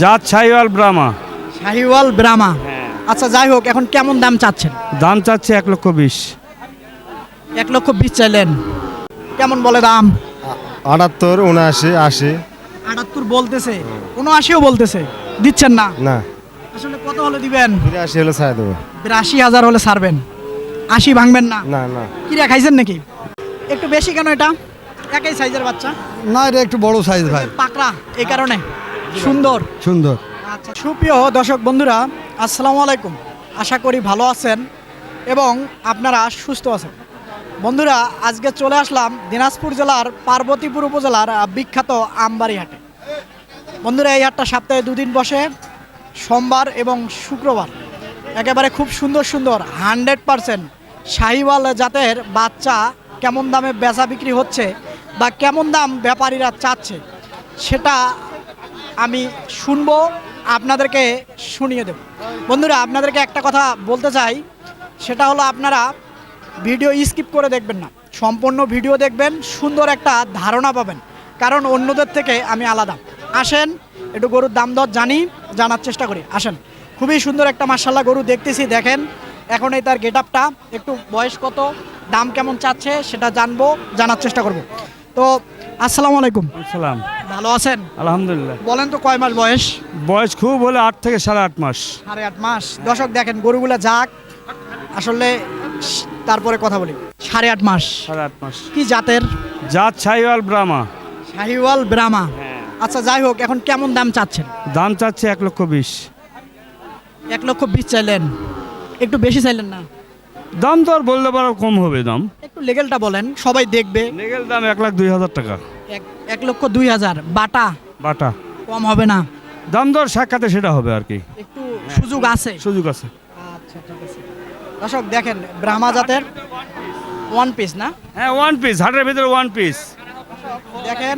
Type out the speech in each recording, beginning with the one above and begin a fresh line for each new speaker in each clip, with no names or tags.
জাত ছাইওয়াল ব্রাহ্মা।
শাহিওয়াল ব্রাহ্মা। আচ্ছা যাই হোক এখন কেমন দাম চাচ্ছেন?
দাম চাচ্ছে এক লক্ষ বিশ।
এক লক্ষ বিশ চাইলেন। কেমন বলে দাম?
আটাত্তর উনআশি আশি।
আটাত্তর বলতেছে। উনআশিও বলতেছে। দিচ্ছেন না?
না।
আসলে কত হলে দিবেন?
বিরাশি হলে ছাই দেবো।
বিরাশি হাজার হলে ছাড়বেন। আশি ভাঙবেন না?
না না।
কিরা খাইছেন নাকি? একটু বেশি কেন এটা? একই সাইজের বাচ্চা?
না এটা একটু বড় সাইজ ভাই।
পাকড়া এই কারণে। সুন্দর।
সুন্দর।
আচ্ছা সুপ্রিয় দর্শক বন্ধুরা আসসালামু আলাইকুম। আশা করি ভালো আছেন এবং আপনারা সুস্থ আছেন। বন্ধুরা আজকে চলে আসলাম দিনাজপুর জেলার পার্বতীপুর উপজেলার বিখ্যাত আমবাড়ি হাটে বন্ধুরা এই হাটটা সপ্তাহে দুদিন বসে সোমবার এবং শুক্রবার। একেবারে খুব সুন্দর সুন্দর হান্ড্রেড পারসেন্ট শাহিওয়াল জাতের বাচ্চা কেমন দামে বেচা বিক্রি হচ্ছে বা কেমন দাম ব্যাপারীরা চাচ্ছে সেটা আমি শুনব, আপনাদেরকে শুনিয়ে দেব। বন্ধুরা, আপনাদেরকে একটা কথা বলতে চাই, সেটা হলো আপনারা ভিডিও স্কিপ করে দেখবেন না। সম্পূর্ণ ভিডিও দেখবেন, সুন্দর একটা ধারণা পাবেন, কারণ অন্যদের থেকে আমি আলাদা। আসেন, একটু গরুর দাম দর জানি, জানার চেষ্টা করি। আসেন, খুবই সুন্দর একটা মার্শাল্লাহ গরু দেখতেছি, দেখেন, এখন এই তার গেট একটু বয়স কত, দাম কেমন চাচ্ছে, সেটা জানব, জানার চেষ্টা করব। তো আসসালামু আলাইকুম।
সালাম
ভালো আছেন?
আলহামদুলিল্লাহ।
বলেন তো কয় মাস বয়স?
বয়স খুব হলে আট থেকে সাড়ে আট মাস।
সাড়ে আট মাস। দর্শক দেখেন গরুগুলা যাক আসলে তারপরে কথা বলি। সাড়ে আট মাস।
সাড়ে আট মাস।
কি জাতের?
জাত ছাইওয়াল ব্রাহ্মা।
শাহিওয়াল ব্রাহ্মা। আচ্ছা যাই হোক এখন কেমন দাম চাচ্ছেন?
দাম চাচ্ছে এক লক্ষ বিশ।
এক লক্ষ বিশ চাইলেন। একটু বেশি চাইলেন না?
দাম তো আর বললে পারো কম হবে দাম।
একটু লেগেলটা বলেন সবাই দেখবে।
লেগেল দাম এক লাখ দুই হাজার টাকা।
এক এক লক্ষ দুই হাজার। বাটা?
বাটা।
কম হবে না।
দাম দর সাক্ষাতে সেটা হবে আর কি।
একটু সুযোগ আছে।
সুযোগ আছে।
আচ্ছা ঠিক আছে। দর্শক দেখেন ব্রাহ্মা জাতের ওয়ান পিস না?
হ্যাঁ ওয়ান পিস হাটের ভিতরে ওয়ান পিস
দেখেন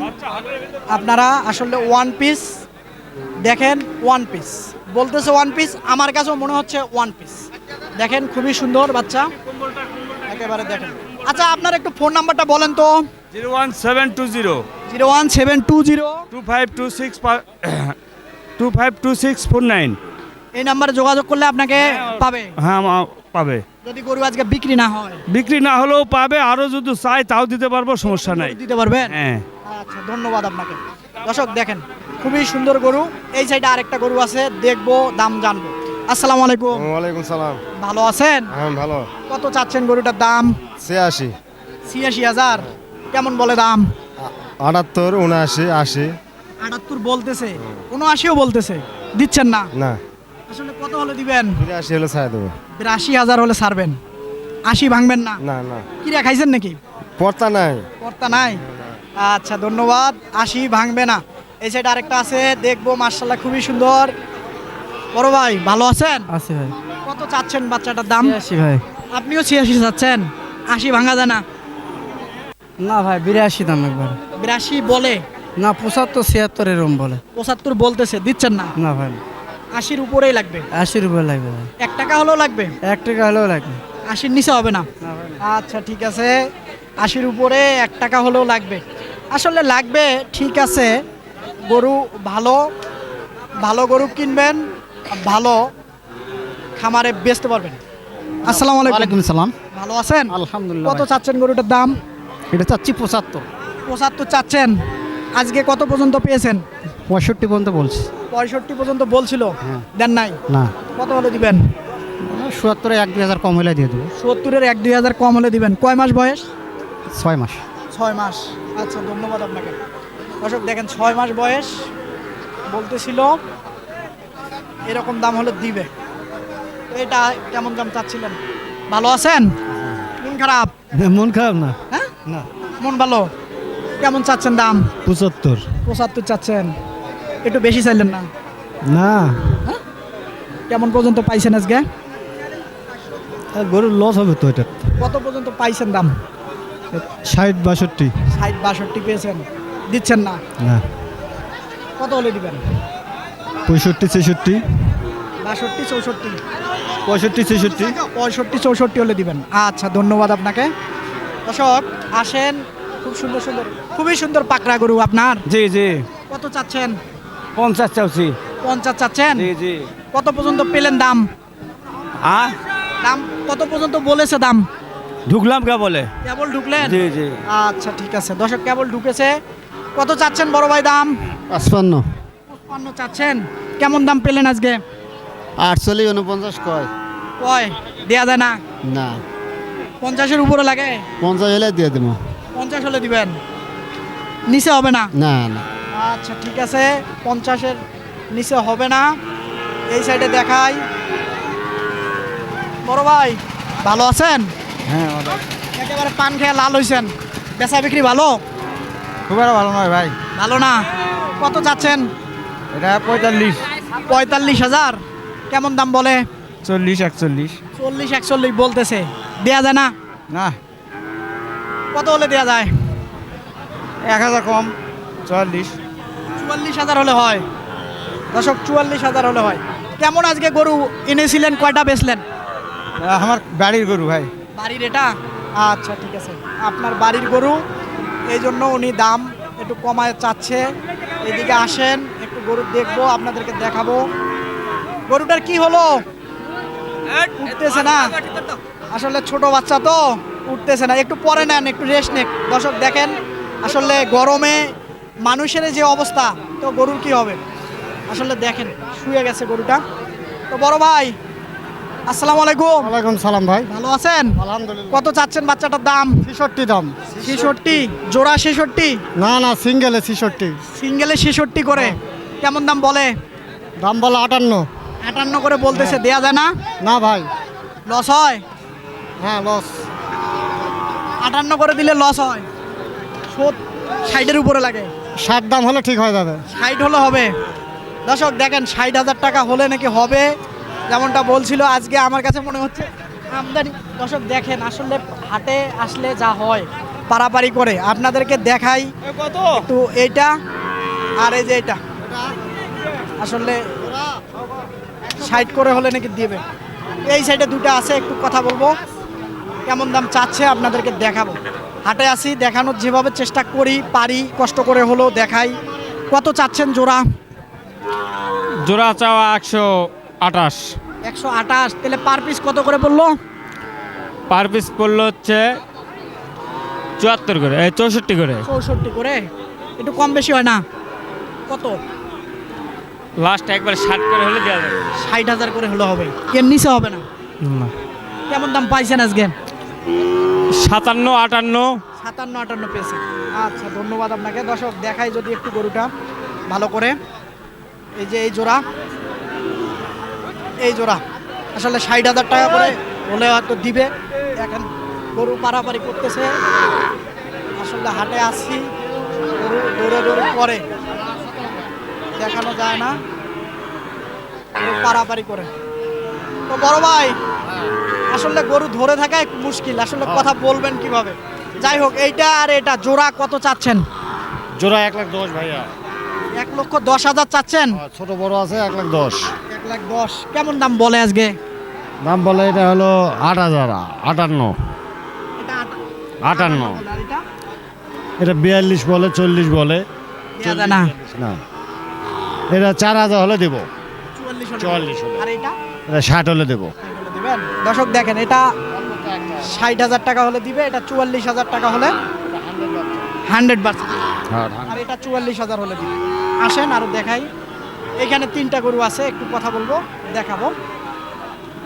আপনারা আসলে ওয়ান পিস দেখেন ওয়ান পিস বলতেছে ওয়ান পিস আমার কাছেও মনে হচ্ছে ওয়ান পিস দেখেন খুবই সুন্দর বাচ্চা। একেবারে দেখেন। আচ্ছা আপনার একটু ফোন নাম্বারটা বলেন তো।
Zero one seven two zero.
Zero one seven two zero.
Two five two six two five two six four nine.
এই নাম্বারে যোগাযোগ করলে আপনাকে পাবে।
হ্যাঁ পাবে।
যদি গরু আজকে বিক্রি না হয়।
বিক্রি না হলেও পাবে আরও যদি চাই তাও দিতে পারব সমস্যা নাই।
দিতে পারবেন?
হ্যাঁ।
আচ্ছা ধন্যবাদ আপনাকে। দর্শক দেখেন খুবই সুন্দর গরু। এই সাইডে আরেকটা গরু আছে দেখব দাম জানব। আসসালামু আলাইকুম।
ওয়ালাইকুম সালাম।
ভালো আছেন?
হ্যাঁ ভালো।
কত চাচ্ছেন গরুটার দাম?
ছিয়াশি।
ছিয়াশি হাজার। কেমন বলে দাম?
আটাত্তর উনআশি আশি।
আটাত্তর বলতেছে। উনআশিও বলতেছে। দিচ্ছেন না?
না।
আসলে কত হলে দিবেন?
বিরাশি হলে ছাই দেবো।
বিরাশি হাজার হলে ছাড়বেন। আশি ভাঙবেন না?
না না।
কিরা খাইছেন নাকি?
পড়তা নাই।
কর্তা নাই? আচ্ছা ধন্যবাদ। আশি ভাঙবে না। এই সাইড আরেকটা আছে দেখব মার্শাল্লাহ খুবই সুন্দর। বড় ভাই ভালো আছেন?
আছে ভাই।
কত চাচ্ছেন বাচ্চাটার দাম?
ছিয়াশি ভাই।
আপনিও ছিয়াশি চাচ্ছেন? আশি ভাঙা যায় না।
না ভাই বিরাশি দাম একবার।
বিরাশি বলে?
না পঁচাত্তর ছিয়াত্তর এরম বলে।
পঁচাত্তর বলতেছে দিচ্ছেন না?
না ভাই।
আশির উপরেই লাগবে?
আশির উপরে লাগবে ভাই।
এক টাকা হলেও লাগবে?
এক টাকা হলেও লাগবে।
আশির নিচে হবে না?
না ভাই।
আচ্ছা ঠিক আছে। আশির উপরে এক টাকা হলেও লাগবে। আসলে লাগবে ঠিক আছে। গরু ভালো ভালো গরু কিনবেন ভালো খামারে বেচতে পারবেন। আসসালামু আলাইকুম।
সালাম।
ভালো আছেন?
আলহামদুলিল্লাহ
কত চাচ্ছেন গরুটার দাম?
এটা চাচ্ছি পঁচাত্তর।
পঁচাত্তর চাচ্ছেন। আজকে কত পর্যন্ত পেয়েছেন?
পঁয়ষট্টি পর্যন্ত বলছি।
পঁয়ষট্টি পর্যন্ত বলছিল।
হ্যাঁ।
দেন নাই?
না।
কত হলে দিবেন?
সুয়াত্তরে এক দুই হাজার কম হলে দিয়ে দেবো।
সত্তরের এক দুই হাজার কম হলে দিবেন। কয় মাস বয়স?
ছয় মাস।
ছয় মাস। আচ্ছা ধন্যবাদ আপনাকে। দর্শক দেখেন ছয় মাস বয়স বলতেছিল এরকম দাম হলে দিবে। তো এটা কেমন দাম চাচ্ছিলেন? ভালো আছেন? মন খারাপ?
মন খারাপ না।
হ্যাঁ?
না।
মন ভালো? কেমন চাচ্ছেন দাম?
পঁচাত্তর।
পঁচাত্তর চাচ্ছেন। একটু বেশি চাইলেন না?
না।
কেমন পর্যন্ত পাইছেন আজকে?
গরুর লস হবে তো এটা।
কত পর্যন্ত পাইছেন দাম?
ষাট বাষট্টি।
ষাট বাষট্টি পেয়েছেন। দিচ্ছেন না।
না।
কত হলে দিবেন?
পঁয়ষট্টি ছেষট্টি।
বাষট্টি চৌষট্টি।
পঁয়ষট্টি ছেষট্টি।
পঁয়ষট্টি চৌষট্টি হলে দিবেন। আচ্ছা ধন্যবাদ আপনাকে। দর্শক আসেন। খুব সুন্দর সুন্দর খুবই সুন্দর পাকড়া গরু আপনার।
জি জি।
কত চাচ্ছেন?
পঞ্চাশ চাউছি
পঞ্চাশ চাচ্ছেন?
জি জি।
কত পর্যন্ত পেলেন দাম? দাম কত পর্যন্ত বলেছে দাম?
ঢুকলাম কে বলে
কেবল ঢুকলেন?
জি জি।
আচ্ছা ঠিক আছে। দর্শক কেবল ঢুকেছে। কত চাচ্ছেন বড় ভাই দাম?
পাঁচপান্ন।
পঞ্চান্ন চাচ্ছেন। কেমন দাম পেলেন আজকে?
আটচল্লিশ উনপঞ্চাশ কয়?
কয়? দেয়া যায় না?
না।
পঞ্চাশের উপরে লাগে?
পঞ্চাশ হলে দিয়ে দেবো।
পঞ্চাশ হলে দিবেন? নিচে হবে না?
না না।
আচ্ছা ঠিক আছে। পঞ্চাশের নিচে হবে না। এই সাইডে দেখাই। বড় ভাই ভালো আছেন?
হ্যাঁ
একেবারে পান খেয়ে লাল হয়েছেন বেচা বিক্রি ভালো?
খুব একটা ভালো নয় ভাই।
ভালো না? কত চাচ্ছেন
এটা পঁয়তাল্লিশ।
পঁয়তাল্লিশ হাজার? কেমন দাম বলে?
চল্লিশ একচল্লিশ।
চল্লিশ একচল্লিশ বলতেছে। দেয়া যায় না?
না।
কত হলে দেয়া যায়?
এক হাজার কম চুয়াল্লিশ।
চুয়াল্লিশ হাজার হলে হয়। দশক চুয়াল্লিশ হাজার হলে হয়। কেমন আজকে গরু এনেছিলেন? কয়টা বেচলেন?
আমার বাড়ির গরু ভাই।
বাড়ির এটা? আচ্ছা ঠিক আছে। আপনার বাড়ির গরু? এই জন্য উনি দাম একটু কমায় চাচ্ছে। এদিকে আসেন একটু গরু দেখব আপনাদেরকে দেখাবো। গরুটার কি হলো? উঠতেছে না। আসলে ছোট বাচ্চা তো উঠতেছে না। একটু পরে নেন একটু রেস্ট নেন। দর্শক দেখেন আসলে গরমে মানুষের যে অবস্থা তো গরুর কি হবে? আসলে দেখেন শুয়ে গেছে গরুটা। তো বড় ভাই আসসালামু আলাইকুম।
ওয়ালাইকুম সালাম ভাই।
ভালো আছেন?
আলহামদুলিল্লাহ।
কত চাচ্ছেন বাচ্চাটার দাম?
ছেষট্টি দাম।
ছেষট্টি। জোড়া ছেষট্টি?
না না সিঙ্গেলে ছেষট্টি।
সিঙ্গেলে ছেষট্টি করে। কেমন দাম বলে?
দাম বলে আটান্ন।
আটান্ন করে বলতেছে দেয়া যায় না?
না ভাই।
লস হয়?
হ্যাঁ লস।
আটান্ন করে দিলে লস হয়। ষাটের উপরে লাগে।
ষাট দাম হলে ঠিক হয়ে যাবে।
ষাট হলে হবে। দর্শক দেখেন ষাট হাজার টাকা হলে নাকি হবে। যেমনটা বলছিল আজকে আমার কাছে মনে হচ্ছে আমদানি দর্শক দেখেন আসলে হাটে আসলে যা হয় পারাপারি করে। আপনাদেরকে দেখাই
কত?
একটু এইটা আর এই যে এটা। আসলে সাইড করে হলে নাকি দিবে। এই সাইডে দুটো আছে একটু কথা বলব। কেমন দাম চাচ্ছে আপনাদেরকে দেখাবো। হাটে আসি দেখানোর যেভাবে চেষ্টা করি পারি কষ্ট করে হলেও দেখাই। কত চাচ্ছেন জোড়া?
জোড়া চাওয়া একশো আঠাশ।
একশো আঠাশ তাহলে পার পিস কত করে বলল
পার পিস পড়ল হচ্ছে চুয়াত্তর করে চৌষট্টি করে।
চৌষট্টি করে? একটু কম বেশি হয় না? কত?
লাস্ট একবার ষাট করে হলে দেওয়া যাবে।
ষাট হাজার করে হলে হবে। এর নিচে হবে না। কেমন দাম পাইছেন আজকে?
সাতান্ন আটান্ন।
সাতান্ন আটান্ন পেয়েছে। আচ্ছা ধন্যবাদ আপনাকে। দর্শক দেখাই যদি একটু গরুটা ভালো করে। এই যে এই জোড়া। এই জোড়া। আসলে ষাট হাজার টাকা করে হলে হয়তো দিবে। এখন গরু পারাপারি করতেছে। আসলে হাটে আসছি গরু দৌড়ে দৌড়ে করে দেখানো যায় না। পারাপারি করে। তো বড় ভাই আসলে গরু ধরে থাকা একটু মুশকিল। আসলে কথা বলবেন কীভাবে? যাই হোক এইটা আর এটা জোড়া কত চাচ্ছেন?
জোড়া এক লাখ দশ ভাইয়া।
এক লক্ষ দশ হাজার চাচ্ছেন?
ছোট বড় আছে এক লাখ দশ।
এক লাখ দশ। কেমন দাম বলে আজকে?
দাম বলে এটা হলো আট হাজার আটান্ন। আটান্ন।
এটা?
বিয়াল্লিশ বলে চল্লিশ বলে।
না।
না। এটা চার হাজার হলে দেবো।
চুয়াল্লিশ হলে। আর এটা?
এটা ষাট হলে দেবো।
দর্শক দেখেন এটা ষাট হাজার টাকা হলে দিবে এটা চুয়াল্লিশ হাজার টাকা হলে হান্ড্রেড পার্সেন্ট আর এটা চুয়াল্লিশ হাজার হলে দিবে। আসেন আরও দেখাই। এখানে তিনটা গরু আছে একটু কথা বলব দেখাবো।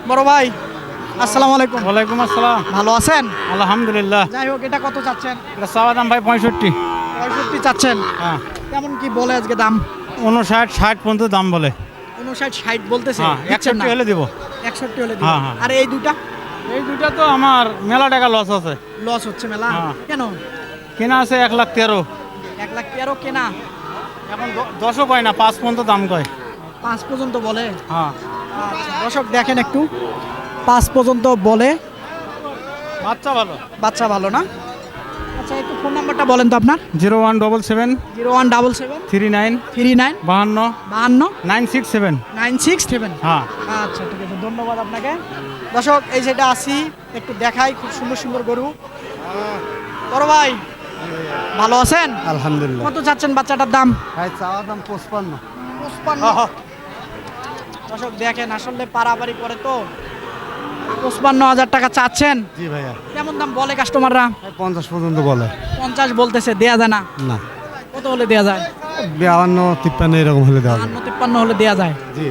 বড় ভাই আসসালামু আলাইকুম।
ওয়ালাইকুম আসসালাম।
ভালো আছেন?
আলহামদুলিল্লাহ।
যাই হোক এটা কত চাচ্ছেন?
এটা চাওয়া দাম ভাই পঁয়ষট্টি।
পঁয়ষট্টি চাচ্ছেন?
হ্যাঁ।
কেমন কি বলে আজকে দাম?
উনষাট ষাট পর্যন্ত দাম বলে।
উনষাট ষাট বলতেছে?
হ্যাঁ একষট্টি। হলে দিব।
একষট্টি হলে দিবেন।
হ্যাঁ, হ্যাঁ।
আর এই দুটা
এই দুটা তো আমার মেলা টাকা লস আছে।
লস হচ্ছে মেলা। কেন?
কেনা আছে এক লাখ তেরো।
এক লাখ তেরো কেনা?
এখন দশও পায় না পাঁচ পর্যন্ত দাম কয়?
পাঁচ পর্যন্ত বলে?
হ্যাঁ।
আচ্ছা দর্শক দেখেন একটু। পাঁচ পর্যন্ত বলে।
বাচ্চা ভালো?
বাচ্চা ভালো না? আচ্ছা একটু ফোন নাম্বারটা বলেন তো আপনার।
Zero one double seven
zero one double seven
three nine
three nine
বাহান্ন
বাহান্ন
nine six seven.
Nine six seven.
হ্যাঁ।
আচ্ছা ঠিক আছে ধন্যবাদ আপনাকে। দর্শক এই যেটা আসি একটু দেখাই খুব সুন্দর সুন্দর গরু। বড় ভাই ভালো আছেন?
আলহামদুলিল্লাহ।
কত চাচ্ছেন বাচ্চাটার দাম?
ভাই চাওয়া দাম পঁচপান্ন।
পঁচপান্ন? দর্শক দেখেন আসলে পারাপারি করে তো। পঁচপান্ন হাজার টাকা চাচ্ছেন।
জি ভাইয়া।
কেমন দাম বলে কাস্টমাররা
পঞ্চাশ পর্যন্ত বলে।
পঞ্চাশ বলতেছে দেয়া যায় না?
না।
কত হলে দেয়া যায়?
বাহান্ন তিপ্পান্ন এরকম হলে দেওয়া
বাহান্ন তিপ্পান্ন হলে দেয়া যায়?
জি।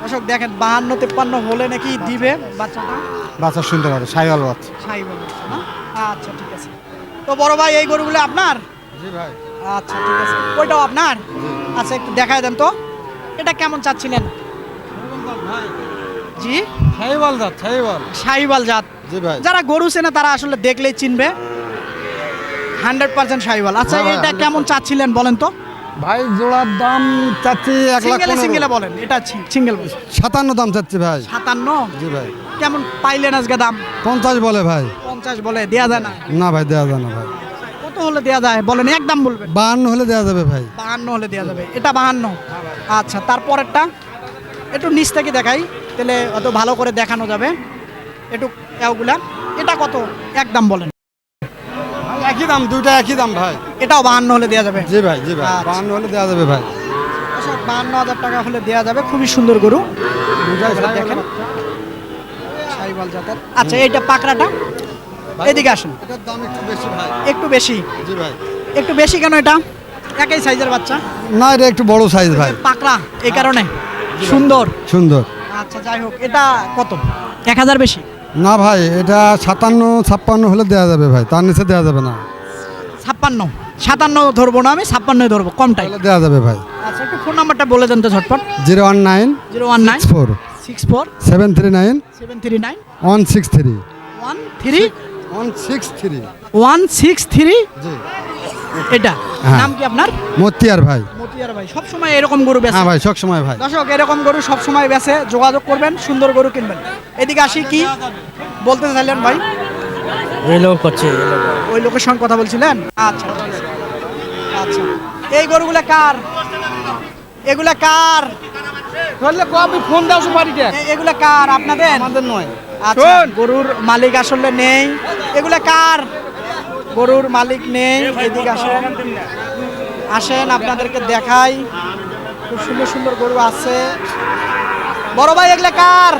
দর্শক দেখেন বাহান্ন তিপ্পান্ন হলে নাকি দিবে বাচ্চাটা?
বাচ্চা শুনতে পারে সাইওয়াল বাচ্চা।
সাই বলছে না? আচ্ছা ঠিক আছে। তো বড় ভাই এই গরুগুলো আপনার?
জি ভাই।
আচ্ছা ঠিক আছে। ওইটাও আপনার? আচ্ছা একটু দেখায় দেন তো। এটা কেমন চাচ্ছিলেন? জি?
সাইওয়াল জাত সাইওয়াল।
সাইবাল জাত।
জি ভাই।
যারা গরু চেনে তারা আসলে দেখলেই চিনবে। হান্ড্রেড পার্সেন্ট সাইবাল আচ্ছা এটা কেমন চাচ্ছিলেন বলেন তো?
ভাই জোড়ার দাম চাচ্ছি এক লাখ
সিঙ্গেলে বলেন এটা সিঙ্গেল
সাতান্ন দাম চাচ্ছি ভাই।
সাতান্ন?
জি ভাই।
কেমন পাইলেন আজকে দাম?
পঞ্চাশ বলে ভাই।
পঞ্চাশ বলে দেয়া যায় না?
না ভাই দেওয়া যায় না ভাই।
কত হলে দেয়া যায়? বলেন একদম বলবেন।
বাহান্ন হলে দেওয়া যাবে ভাই।
বাহান্ন হলে দেওয়া যাবে। এটা বাহান্ন। আচ্ছা তারপরেরটা একটু নিচ থেকে দেখাই তাহলে অত ভালো করে দেখানো যাবে। একটু এগুলা এটা কত? একদম বলেন।
একই দাম দুইটা একই দাম ভাই।
এটাও বাহান্ন হলে দেওয়া যাবে।
জি ভাই জি ভাই
আচ্ছা।
বাহান্ন হলে দেওয়া যাবে ভাই।
আচ্ছা বাহান্ন হাজার টাকা হলে দেওয়া যাবে। খুবই সুন্দর গরু।
দুইটাই
দেখেন। সাইবাল জাতের। আচ্ছা এইটা পাকড়াটা? এদিকে আসুন।
এটার দাম একটু বেশি ভাই।
একটু বেশি?
জি ভাই।
একটু বেশি কেন এটা? একই সাইজের বাচ্চা?
না এটা একটু বড় সাইজ ভাই।
পাকড়া এই কারণে। সুন্দর।
সুন্দর।
আচ্ছা যাই হোক এটা কত? এক হাজার বেশি?
না ভাই এটা সাতান্ন ছাপ্পান্ন হলে দেওয়া যাবে ভাই তার নিচে দেওয়া যাবে না।
ছাপ্পান্ন। সাতান্ন ধরবো না আমি ছাপ্পান্নই ধরবো কমটাই।
দেওয়া যাবে ভাই।
আচ্ছা একটু ফোন নাম্বারটা বলে দেন তো ঝটপট।
Zero one nine
zero one nine
four.
Six four
seven three nine
seven three nine
one six three
one three
one six three
one six three
জি।
এটা।
হ্যাঁ।
নাম কি আপনার?
মতিয়ার ভাই।
মতিয়ার ভাই। সবসময় এরকম গরু বেচে?
হ্যাঁ ভাই সব সময় ভাই।
দর্শক এরকম গরু সবসময় বেচে যোগাযোগ করবেন সুন্দর গরু কিনবেন। এদিকে আসি কি? বলতে চাইলেন ভাই?
এই লোক করছে
ওই লোকের সঙ্গে কথা বলছিলেন? আচ্ছা আচ্ছা। এই গরুগুলা কার? এগুলা কার?
ধরলে কবি ফোন দাও
এগুলা কার? আপনাদের?
আমাদের নয়।
আচ্ছা গরুর মালিক আসলে নেই। এগুলা কার? গরুর মালিক নেই এদিকে আসেন। আসেন আপনাদেরকে দেখাই। খুব সুন্দর সুন্দর গরু আছে। বড় ভাই এগুলা কার?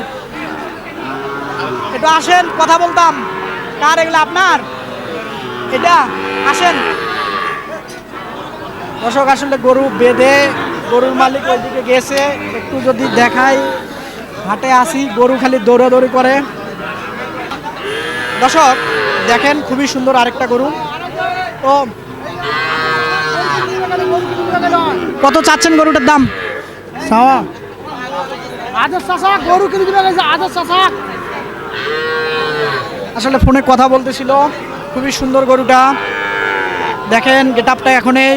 একটু আসেন কথা বলতাম। কার এগুলা আপনার? এটা আসেন। দর্শক আসলে গরু বেঁধে গরুর মালিক ওইদিকে গেছে। একটু যদি দেখাই হাটে আসি গরু খালি দৌড়াদৌড়ি করে। দর্শক দেখেন খুবই সুন্দর আরেকটা গরু। ও কত চাচ্ছেন গরুটার দাম? সাওয়া।
আদর চাষা গরু কিনে দিবে গেছে
আসলে ফোনে কথা বলতেছিল খুবই সুন্দর গরুটা। দেখেন গেটআপটা এখনই।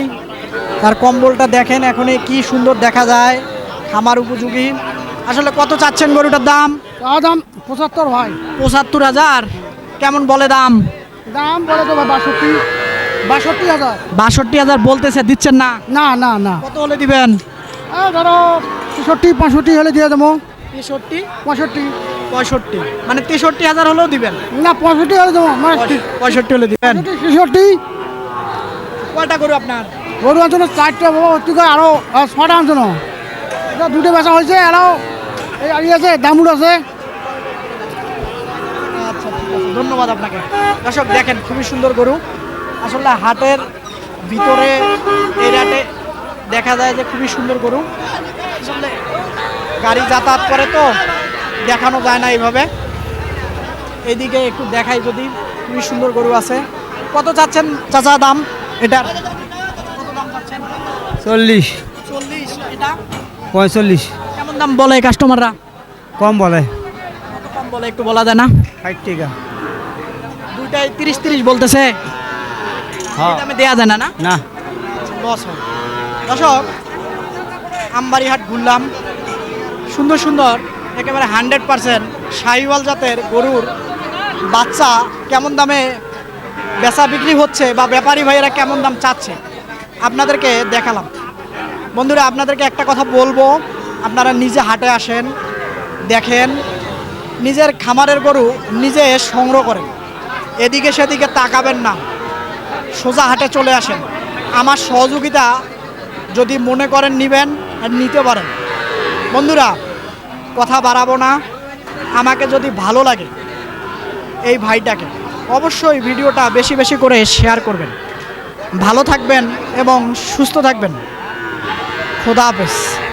তার কম্বলটা দেখেন এখন কি সুন্দর দেখা যায় খামার উপযোগী। আসলে কত চাচ্ছেন গরুটার দাম?
দাম পঁচাত্তর ভাই।
পঁচাত্তর হাজার। কেমন বলে দাম?
দাম বলে তো বাষট্টি। বাষট্টি হাজার।
বাষট্টি হাজার বলতেছে দিচ্ছেন না?
না না না।
কত হলে দিবেন?
ধরো তেষট্টি পঁয়ষট্টি হলে দিয়ে দেবো।
তেষট্টি?
পঁয়ষট্টি।
পঁয়ষট্টি। মানে তেষট্টি হাজার হলেও দিবেন?
না পঁয়ষট্টি হলে দেবো মানে
পঁয়ষট্টি হলে দিবেন?
ছেষট্টি।
কয়টা গরু আপনার?
গরু অঞ্চল চারটে বাবা অতি করে আরও ছটা এটা দুটো বেচা হয়েছে আরও এই আছে দামুর আছে।
আচ্ছা ধন্যবাদ আপনাকে। দর্শক দেখেন, খুবই সুন্দর গরু আসলে হাটের ভিতরে, এই দেখা যায় যে খুবই সুন্দর গরু। আসলে গাড়ি যাতায়াত করে তো, দেখানো যায় না এইভাবে। এইদিকে একটু দেখাই যদি, খুবই সুন্দর গরু আছে। কত চাচ্ছেন চাচা দাম? এটার।
চল্লিশ।
চল্লিশ এটা?
পঁয়তাল্লিশ
কেমন দাম বলে কাস্টমাররা
কম বলে।
কম বলে একটু বলা যায় না?
ষাট টাকা।
দুইটাই তিরিশ তিরিশ বলতেছে।
হ্যাঁ।
দামে দেয়া যায় না না?
না।
লস হয়। দর্শক আমবাড়ি হাট ঘুরলাম। সুন্দর সুন্দর একেবারে হান্ড্রেড পারসেন্ট শাহিওয়াল জাতের গরুর বাচ্চা কেমন দামে বেচা বিক্রি হচ্ছে বা ব্যাপারী ভাইয়েরা কেমন দাম চাচ্ছে আপনাদেরকে দেখালাম। বন্ধুরা, আপনাদেরকে একটা কথা বলব। আপনারা নিজে হাটে আসেন, দেখেন, নিজের খামারের গরু নিজে সংগ্রহ করেন। এদিকে সেদিকে তাকাবেন না। সোজা হাটে চলে আসেন। আমার সহযোগিতা যদি মনে করেন নেবেন আর নিতে পারেন। বন্ধুরা, কথা বাড়াবো না। আমাকে যদি ভালো লাগে এই ভাইটাকে, অবশ্যই ভিডিওটা বেশি বেশি করে শেয়ার করবেন। ভালো থাকবেন এবং সুস্থ থাকবেন। খোদা হাফেজ।